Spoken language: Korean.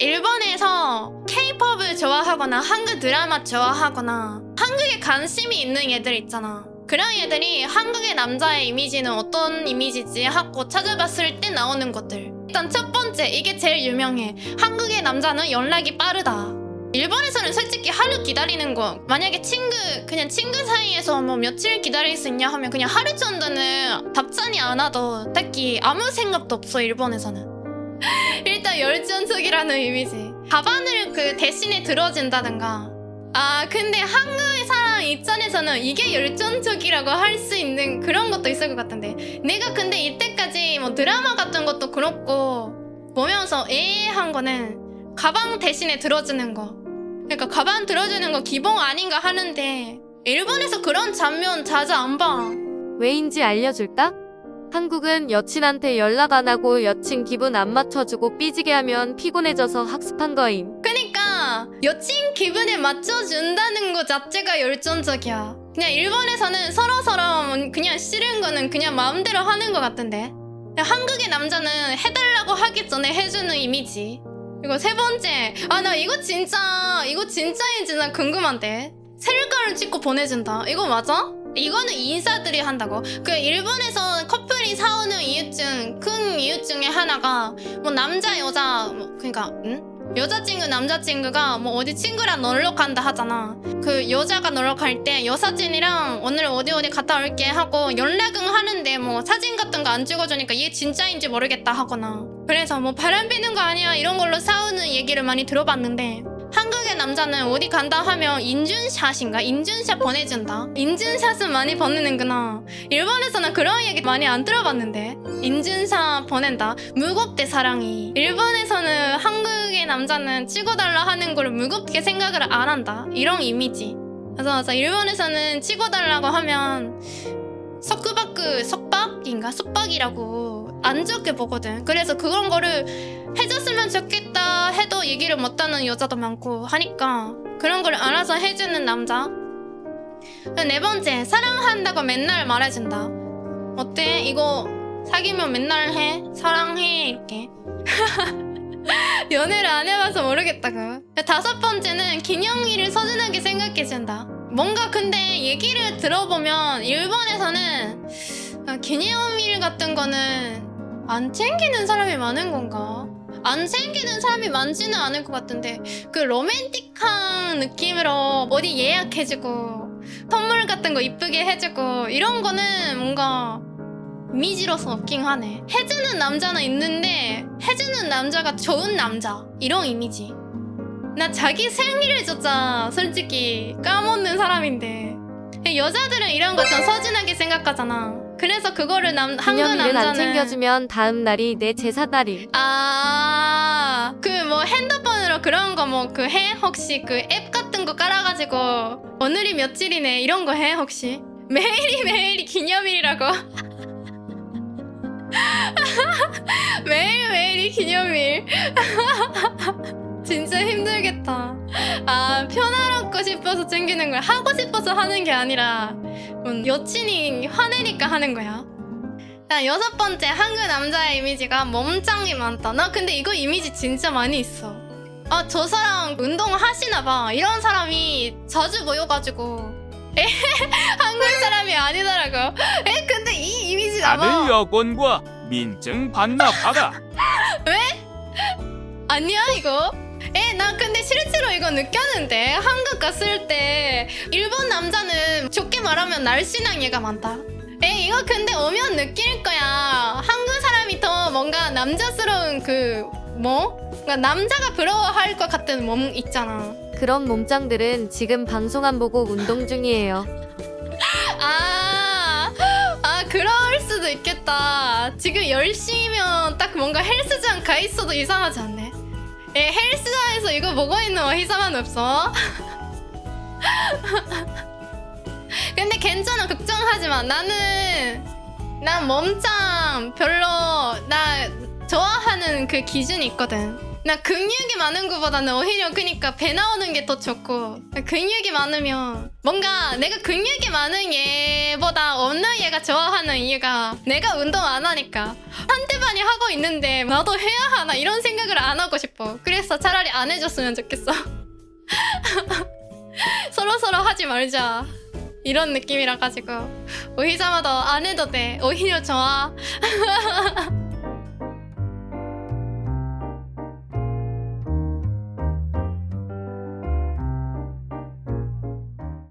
일본에서 케이팝을 좋아하거나 한국 드라마 좋아하거나 한국에 관심이 있는 애들 있잖아. 그런 애들이 한국의 남자의 이미지는 어떤 이미지지 하고 찾아봤을 때 나오는 것들. 일단 첫 번째, 이게 제일 유명해. 한국의 남자는 연락이 빠르다. 일본에서는 솔직히 하루 기다리는 거 만약에 친구 그냥 친구 사이에서 뭐 며칠 기다릴 수 있냐 하면 그냥 하루 정도는 답장이 안 와도 딱히 아무 생각도 없어 일본에서는 일단 열정적이라는 이미지 가방을 그 대신에 들어준다든가 아 근데 한국의 사람 입장에서는 이게 열정적이라고 할 수 있는 그런 것도 있을 것 같은데 내가 근데 이때까지 뭐 드라마 같은 것도 그렇고 보면서 애한 거는 가방 대신에 들어주는 거 그러니까 가방 들어주는 거 기본 아닌가 하는데 일본에서 그런 장면 자주 안 봐. 왜인지 알려줄까? 한국은 여친한테 연락 안 하고 여친 기분 안 맞춰주고 삐지게 하면 피곤해져서 학습한 거임. 그러니까 여친 기분에 맞춰준다는 거 자체가 열정적이야. 그냥 일본에서는 서로 서로 그냥 싫은 거는 그냥 마음대로 하는 것 같던데. 한국의 남자는 해달라고 하기 전에 해주는 이미지. 이거 세 번째. 아 나 이거 진짜 이거 진짜인지 나 궁금한데. 셀카를 찍고 보내준다. 이거 맞아? 이거는 인사들이 한다고. 그 일본에서 커플이 싸우는 이유 중 큰 이유 중에 하나가 뭐 남자 여자 뭐 그러니까 응? 여자친구 남자친구가 뭐 어디 친구랑 놀러 간다 하잖아. 그 여자가 놀러 갈 때 여사친이랑 오늘 어디 어디 갔다 올게 하고 연락은 하는데 뭐 사진 같은 거 안 찍어주니까 이게 진짜인지 모르겠다 하거나. 그래서 뭐 바람 피는 거 아니야 이런 걸로 싸우는 얘기를 많이 들어봤는데 한국의 남자는 어디 간다 하면 인증샷인가? 인증샷 보내준다. 인증샷은 많이 보내는구나. 일본에서는 그런 얘기 많이 안 들어봤는데. 인증샷 보낸다. 무겁대 사랑이. 일본에서는 한국의 남자는 찍어달라 하는 걸 무겁게 생각을 안 한다. 이런 이미지. 그래서. 일본에서는 찍어달라고 하면 석구박그 석박 인가? 석박이라고 안 좋게 보거든. 그래서 그런 거를 해줬으면 좋겠다 해도 얘기를 못하는 여자도 많고 하니까 그런 걸 알아서 해주는 남자. 네 번째, 사랑한다고 맨날 말해준다. 어때? 이거 사귀면 맨날 해? 사랑해? 이렇게. 연애를 안 해봐서 모르겠다고. 다섯 번째는 기념일을 소중하게 생각해준다. 뭔가 근데 얘기를 들어보면 일본에서는 아, 기념일 같은 거는 안 챙기는 사람이 많은 건가? 안 챙기는 사람이 많지는 않을 것 같은데 그 로맨틱한 느낌으로 어디 예약해주고 선물 같은 거 이쁘게 해주고 이런 거는 뭔가 이미지로서 없긴 하네. 해주는 남자는 있는데 해주는 남자가 좋은 남자. 이런 이미지. 나 자기 생일을 줬자 솔직히. 까먹는 사람인데. 여자들은 이런 거좀 소중하게 생각하잖아 그래서 그거를 남 한국 남자는 안 챙겨주면 다음 날이 내 제사날임. 아, 그 뭐 핸드폰으로 그런 거 뭐 그 해? 혹시 그 앱 같은 거 깔아가지고 오늘이 며칠이네 이런 거 해? 혹시? 매일이 매일이 기념일이라고. 매일 매일이 기념일. 진짜 힘들겠다. 아, 편안하고 싶어서 챙기는 거야. 하고 싶어서 하는 게 아니라 음, 여친이 화내니까 하는 거야. 자, 여섯 번째 한국 남자의 이미지가 몸짱이 많다. 나 근데 이거 이미지 진짜 많이 있어. 아, 저 사람 운동 하시나 봐. 이런 사람이 자주 모여가지고. 에? 한국 사람이 아니더라고. 에? 근데 이 이미지 다들 남아. 여권과 민증 반납하라. 아니야, 이거? 에, 나 근데 실제로 이거 느꼈는데. 한국 갔을 때, 일본 남자는 좋게 말하면 날씬한 얘가 많다. 에, 이거 근데 오면 느낄 거야. 한국 사람이 더 뭔가 남자스러운 그, 뭐? 뭔가 남자가 부러워할 것 같은 몸 있잖아. 그런 몸짱들은 지금 방송 안 보고 운동 중이에요. 아, 아, 그럴 수도 있겠다. 지금 10시면 딱 뭔가 헬스장 가 있어도 이상하지 않네. 에, 헬스장에서 이거 보고 있는 어휘사만 없어. 괜찮아, 걱정하지 마. 나는, 난 몸짱. 별로, 나 좋아하는 그 기준이 있거든. 나 근육이 많은 것보다는 오히려 그니까 배 나오는 게 더 좋고. 근육이 많으면 뭔가 내가 근육이 많은 얘보다 없는 얘가 좋아하는 이유가 내가 운동 안 하니까. 한때만이 하고 있는데 나도 해야 하나 이런 생각을 안 하고 싶어. 그래서 차라리 안 해줬으면 좋겠어. 서로 서로 하지 말자 이런 느낌이라 가지고 오히자마다 안 해도 돼 오히려 좋아